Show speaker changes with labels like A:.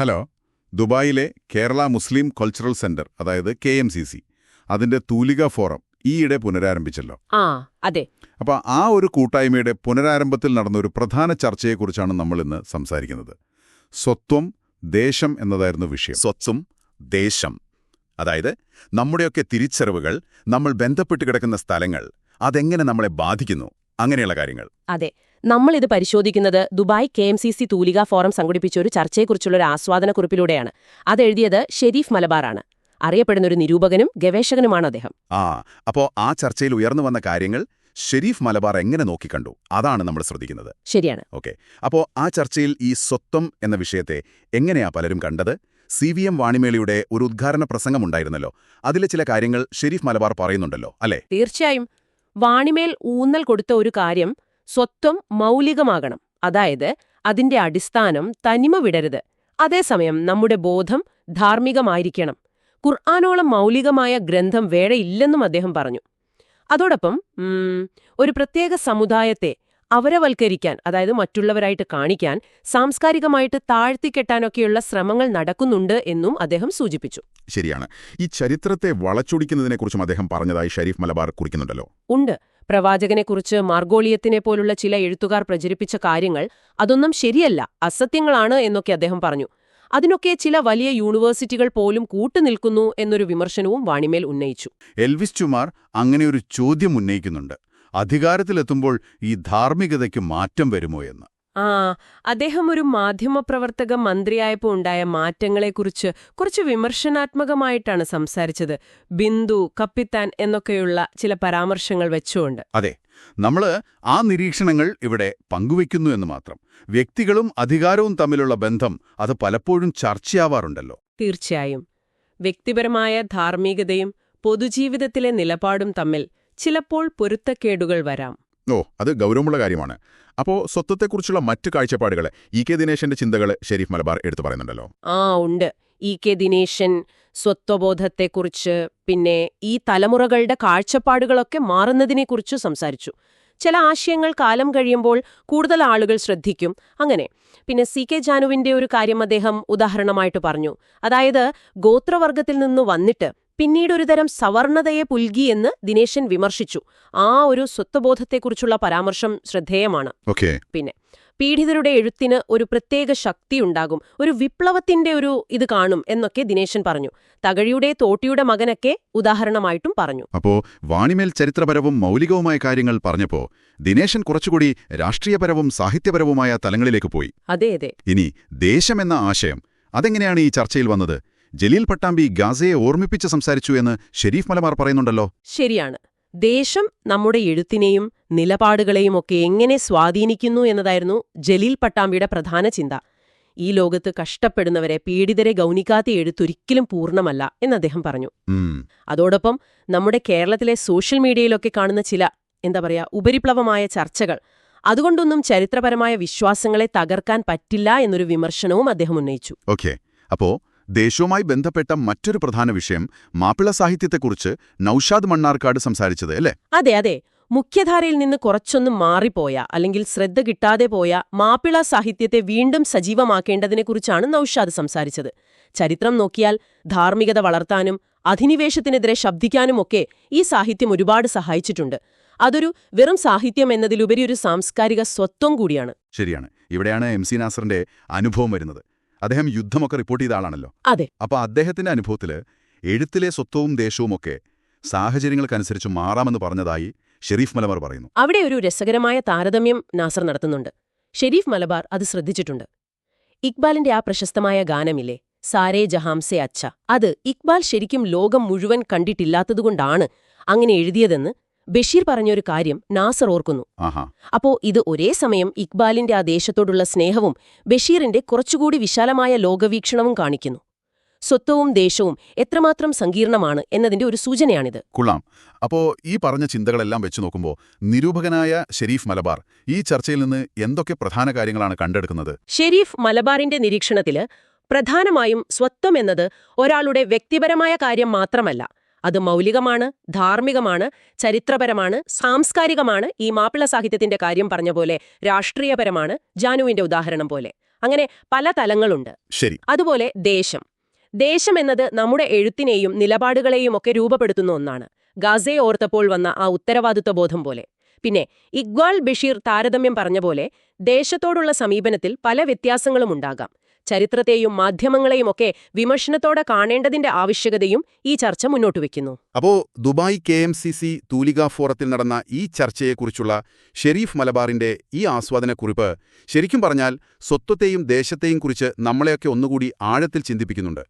A: Hello. ദുബായിലെ Kerala Muslim cultural centre അതായത് K M C C അതിന്റെ തൂലിക ഫോറം ഈയിടെ പുനരാരംഭിച്ചല്ലോ.
B: ആ അതെ.
A: അപ്പോൾ ആ ഒരു കൂട്ടായ്മയുടെ പുനരാരംഭത്തിൽ നടന്ന ഒരു പ്രധാന ചർച്ചയെക്കുറിച്ചാണ് നമ്മൾ ഇന്ന് സംസാരിക്കുന്നത്. സ്വത്വം ദേശം എന്നതായിരുന്നു വിഷയം.
C: സ്വത്വം ദേശം. അതായത് നമ്മുടെയൊക്കെ തിരിച്ചറിവുകൾ നമ്മൾ ബന്ധപ്പെട്ട് കിടക്കുന്ന സ്ഥലങ്ങൾ അതെങ്ങനെ നമ്മളെ ബാധിക്കുന്നു അങ്ങനെയുള്ള കാര്യങ്ങൾ.
B: അതെ. നമ്മൾ ഇത് പരിശോധിക്കുന്നത് Dubai K M C C Thulika forum സംഘടിപ്പിച്ച ഒരു ചർച്ചയെക്കുറിച്ചുള്ള ഒരു ആസ്വാദനക്കുറിപ്പിലൂടെയാണ്. അതെഴുതിയത് ഷെരീഫ് മലബാറാണ്. അറിയപ്പെടുന്ന ഒരു നിരൂപകനും ഗവേഷകനുമാണ് അദ്ദേഹം.
C: ആ അപ്പോ ആ ചർച്ചയിൽ ഉയർന്നു വന്ന കാര്യങ്ങൾ ഷെരീഫ് മലബാർ എങ്ങനെ നോക്കിക്കണ്ടു? അതാണ് നമ്മൾ ശ്രദ്ധിക്കുന്നത്.
B: ശരിയാണ്.
C: ഓക്കെ. അപ്പോ ആ ചർച്ചയിൽ ഈ സ്വത്വം എന്ന വിഷയത്തെ എങ്ങനെയാ പലരും കണ്ടത്? സി വി എം വാണിമേളിയുടെ ഒരു ഉദ്ഘാടന പ്രസംഗമുണ്ടായിരുന്നല്ലോ. അതിലെ ചില കാര്യങ്ങൾ ഷെരീഫ് മലബാർ പറയുന്നുണ്ടല്ലോ അല്ലേ?
B: തീർച്ചയായും. വാണിമേൽ ഊന്നൽ കൊടുത്ത ഒരു കാര്യം സ്വത്വം മൗലികമാകണം. അതായത് അതിന്റെ അടിസ്ഥാനം തനിമ വിടരുത്. അതേസമയം നമ്മുടെ ബോധം ധാർമ്മികമായിരിക്കണം. ഖുർആാനോളം മൗലികമായ ഗ്രന്ഥം വേറെയില്ലെന്നും അദ്ദേഹം പറഞ്ഞു. അതോടൊപ്പം ഒരു പ്രത്യേക സമുദായത്തെ അവരവൽക്കരിക്കാൻ അതായത് മറ്റുള്ളവരായിട്ട് കാണിക്കാൻ സാംസ്കാരികമായിട്ട് താഴ്ത്തിക്കെട്ടാനൊക്കെയുള്ള ശ്രമങ്ങൾ നടക്കുന്നുണ്ട് എന്നും അദ്ദേഹം സൂചിപ്പിച്ചു.
C: ശരിയാണ്. ഈ ചരിത്രത്തെ വളച്ചൊടിക്കുന്നതിനെക്കുറിച്ചും അദ്ദേഹം പറഞ്ഞതായി ഷരീഫ് മലബാർ കുറിക്കുന്നുണ്ടല്ലോ.
B: ഉണ്ട്. പ്രവാചകനെക്കുറിച്ച് മാർഗോളിയത്തിനെ പോലുള്ള ചില എഴുത്തുകാർ പ്രചരിപ്പിച്ച കാര്യങ്ങൾ അതൊന്നും ശരിയല്ല അസത്യങ്ങളാണ് എന്നൊക്കെ അദ്ദേഹം പറഞ്ഞു. അതിനൊക്കെ ചില വലിയ യൂണിവേഴ്സിറ്റികൾ പോലും കൂട്ടുനിൽക്കുന്നു എന്നൊരു വിമർശനവും വാണിമേൽ ഉന്നയിച്ചു.
A: എൽവിസ് ചുമാർ ഒരു ചോദ്യം ഉന്നയിക്കുന്നുണ്ട്. അധികാരത്തിലെത്തുമ്പോൾ ഈ ധാർമ്മികതയ്ക്ക് മാറ്റം വരുമോ എന്ന്.
B: ആ അദ്ദേഹം ഒരു മാധ്യമപ്രവർത്തക മന്ത്രിയായപ്പോൾ ഉണ്ടായ മാറ്റങ്ങളെക്കുറിച്ച് കുറച്ച് വിമർശനാത്മകമായിട്ടാണ് സംസാരിച്ചത്. ബിന്ദു കപ്പിത്താൻ എന്നൊക്കെയുള്ള ചില പരാമർശങ്ങൾ വെച്ചുകൊണ്ട്.
A: അതെ നമ്മൾ ആ നിരീക്ഷണങ്ങൾ ഇവിടെ പങ്കുവയ്ക്കുന്നു എന്ന് മാത്രം. വ്യക്തികളും അധികാരവും തമ്മിലുള്ള ബന്ധം അത് പലപ്പോഴും ചർച്ചയാവാറുണ്ടല്ലോ.
B: തീർച്ചയായും. വ്യക്തിപരമായ ധാർമ്മികതയും പൊതുജീവിതത്തിലെ നിലപാടും തമ്മിൽ ചിലപ്പോൾ പൊരുത്തക്കേടുകൾ വരാം.
C: ഓ അത് ഗൗരവമുള്ള കാര്യമാണ്. അപ്പോ സ്വത്വത്തെക്കുറിച്ചുള്ള മറ്റു കാഴ്ചപ്പാടുകളെ ഇ കെ ദിനേശന്റെ ചിന്തകൾ ഷെരീഫ് മലബാർ എടുത്തു പറയുന്നുണ്ടല്ലോ?
B: ആ ഉണ്ട്. ഇ കെ ദിനേശൻ സ്വത്വബോധത്തെക്കുറിച്ച് പിന്നെ ഈ തലമുറകളുടെ കാഴ്ചപ്പാടുകളൊക്കെ മാറുന്നതിനെക്കുറിച്ച് സംസാരിച്ചു. ചില ആശയങ്ങൾ കാലം കഴിയുമ്പോൾ കൂടുതൽ ആളുകൾ ശ്രദ്ധിക്കും. അങ്ങനെ. പിന്നെ സി കെ ജാനുവിന്റെ ഒരു കാര്യം അദ്ദേഹം ഉദാഹരണമായിട്ട് പറഞ്ഞു. അതായത് ഗോത്രവർഗത്തിൽ നിന്ന് വന്നിട്ട് പിന്നീട് ഒരുതരം സവർണതയെ പുൽകിയെന്ന് ദിനേശൻ വിമർശിച്ചു. ആ ഒരു സ്വത്വബോധത്തെക്കുറിച്ചുള്ള പരാമർശം ശ്രദ്ധേയമാണ്.
C: ഓക്കെ.
B: പിന്നെ പീഡിതരുടെ എഴുത്തിന് ഒരു പ്രത്യേക ശക്തി ഉണ്ടാകും. ഒരു വിപ്ലവത്തിന്റെ ഒരു ഇത് കാണും എന്നൊക്കെ ദിനേശൻ പറഞ്ഞു. തകഴിയുടെ തോട്ടിയുടെ മകനൊക്കെ ഉദാഹരണമായിട്ടും പറഞ്ഞു.
C: അപ്പോ വാണിമേൽ ചരിത്രപരവും മൗലികവുമായ കാര്യങ്ങൾ പറഞ്ഞപ്പോ ദിനേശൻ കുറച്ചുകൂടി രാഷ്ട്രീയപരവും സാഹിത്യപരവുമായ തലങ്ങളിലേക്ക് പോയി.
B: അതെ അതെ.
C: ഇനി ദേശമെന്ന ആശയം അതെങ്ങനെയാണ് ഈ ചർച്ചയിൽ വന്നത്? ജലീൽ പട്ടാമ്പി ഗാസയെ ഓർമ്മിപ്പിച്ച് സംസാരിച്ചു എന്ന് ഷെരീഫ് മലബാർ പറയുന്നുണ്ടല്ലോ.
B: ശരിയാണ്. ദേശം നമ്മുടെ എഴുത്തിനെയും നിലപാടുകളെയും ഒക്കെ എങ്ങനെ സ്വാധീനിക്കുന്നു എന്നതായിരുന്നു ജലീൽ പട്ടാമ്പിയുടെ പ്രധാന ചിന്ത. ഈ ലോകത്ത് കഷ്ടപ്പെടുന്നവരെ പീഡിതരെ ഗൗനിക്കാത്ത എഴുത്തൊരിക്കലും പൂർണമല്ല എന്ന് അദ്ദേഹം പറഞ്ഞു. അതോടൊപ്പം നമ്മുടെ കേരളത്തിലെ സോഷ്യൽ മീഡിയയിലൊക്കെ കാണുന്ന ചില എന്താ പറയാ ഉപരിപ്ലവമായ ചർച്ചകൾ അതുകൊണ്ടൊന്നും ചരിത്രപരമായ വിശ്വാസങ്ങളെ തകർക്കാൻ പറ്റില്ല എന്നൊരു വിമർശനവും അദ്ദേഹം ഉന്നയിച്ചു.
C: ഓക്കെ. അപ്പോ ദേശവുമായി ബന്ധപ്പെട്ട മറ്റൊരു പ്രധാന വിഷയം മാപ്പിള സാഹിത്യത്തെക്കുറിച്ച് നൌഷാദ് മണ്ണാർക്കാട് സംസാരിച്ചത് അല്ലേ?
B: അതെ അതെ. മുഖ്യധാരയിൽ നിന്ന് കുറച്ചൊന്നും മാറിപ്പോയ അല്ലെങ്കിൽ ശ്രദ്ധ കിട്ടാതെ പോയ മാപ്പിള സാഹിത്യത്തെ വീണ്ടും സജീവമാക്കേണ്ടതിനെക്കുറിച്ചാണ് നൌഷാദ് സംസാരിച്ചത്. ചരിത്രം നോക്കിയാൽ ധാർമ്മികത വളർത്താനും അധിനിവേശത്തിനെതിരെ ശബ്ദിക്കാനുമൊക്കെ ഈ സാഹിത്യം ഒരുപാട് സഹായിച്ചിട്ടുണ്ട്. അതൊരു വെറും സാഹിത്യം എന്നതിലുപരി ഒരു സാംസ്കാരിക സ്വത്വം കൂടിയാണ്.
C: ശരിയാണ്. ഇവിടെയാണ് എം സി നാസറിന്റെ അനുഭവം വരുന്നത്. അദ്ദേഹം യുദ്ധമൊക്കെ റിപ്പോർട്ട് ചെയ്ത ആളാണല്ലോ.
B: അതെ.
C: അപ്പൊ അദ്ദേഹത്തിന്റെ അനുഭവത്തിൽ എഴുത്തിലെ സ്വത്വവും ദേശവുമൊക്കെ സാഹചര്യങ്ങൾക്കനുസരിച്ച് മാറാമെന്ന് പറഞ്ഞതായി ഷെരീഫ് മലബാർ പറയുന്നു.
B: അവിടെ ഒരു രസകരമായ താരതമ്യം നാസർ നടത്തുന്നുണ്ട്. ഷെരീഫ് മലബാർ അത് ശ്രദ്ധിച്ചിട്ടുണ്ട്. ഇക്ബാലിന്റെ ആ പ്രശസ്തമായ ഗാനമില്ലേ സാരേ ജഹാംസെ അച്ഛ. അത് ഇക്ബാൽ ശരിക്കും ലോകം മുഴുവൻ കണ്ടിട്ടില്ലാത്തതുകൊണ്ടാണ് അങ്ങനെ എഴുതിയതെന്ന് ബഷീർ പറഞ്ഞൊരു കാര്യം നാസർ ഓർക്കുന്നു. അപ്പോ ഇത് ഒരേ സമയം ഇക്ബാലിന്റെ ആ ദേശത്തോടുള്ള സ്നേഹവും ബഷീറിന്റെ കുറച്ചുകൂടി വിശാലമായ ലോകവീക്ഷണവും കാണിക്കുന്നു. സ്വത്വവും ദേശവും എത്രമാത്രം സങ്കീർണമാണ് എന്നതിന്റെ ഒരു സൂചനയാണിത്.
C: കൊള്ളാം. അപ്പോ ഈ പറഞ്ഞ ചിന്തകളെല്ലാം വെച്ചു നോക്കുമ്പോൾ നിരൂപകനായ ഷെരീഫ് മലബാർ ഈ ചർച്ചയിൽ നിന്ന് എന്തൊക്കെ പ്രധാന കാര്യങ്ങളാണ് കണ്ടെടുക്കുന്നത്?
B: ഷെരീഫ് മലബാറിന്റെ നിരീക്ഷണത്തിൽ പ്രധാനമായും സ്വത്വം എന്നത് ഒരാളുടെ വ്യക്തിപരമായ കാര്യം മാത്രമല്ല അത് മൗലികമാണ് ധാർമ്മികമാണ് ചരിത്രപരമാണ് സാംസ്കാരികമാണ്. ഈ മാപ്പിള സാഹിത്യത്തിന്റെ കാര്യം പറഞ്ഞ പോലെ രാഷ്ട്രീയപരമാണ്. ജാനുവിന്റെ ഉദാഹരണം പോലെ. അങ്ങനെ പല തലങ്ങളുണ്ട്.
C: ശരി.
B: അതുപോലെ ദേശം. ദേശം എന്നത് നമ്മുടെ എഴുത്തിനെയും നിലപാടുകളെയും ഒക്കെ രൂപപ്പെടുത്തുന്ന ഒന്നാണ്. ഗാസയെ ഓർത്തപ്പോൾ വന്ന ആ ഉത്തരവാദിത്വ ബോധം പോലെ. പിന്നെ ഇക്ബാൽ ബഷീർ താരതമ്യം പറഞ്ഞ പോലെ ദേശത്തോടുള്ള സമീപനത്തിൽ പല വ്യത്യാസങ്ങളും ഉണ്ടാകാം. ചരിത്രത്തെയും മാധ്യമങ്ങളെയും ഒക്കെ വിമർശനത്തോടെ കാണേണ്ടതിന്റെ ആവശ്യകതയും ഈ ചർച്ച മുന്നോട്ട് വയ്ക്കുന്നു.
C: അപ്പോ Dubai K M C C Thulika ഫോറത്തിൽ നടന്ന ഈ ചർച്ചയെക്കുറിച്ചുള്ള ഷെരീഫ് മലബാറിന്റെ ഈ ആസ്വാദനക്കുറിപ്പ് ശരിക്കും പറഞ്ഞാൽ സ്വത്വത്തെയും ദേശത്തെയും കുറിച്ച് നമ്മളെയൊക്കെ ഒന്നുകൂടി ആഴത്തിൽ ചിന്തിപ്പിക്കുന്നുണ്ട്.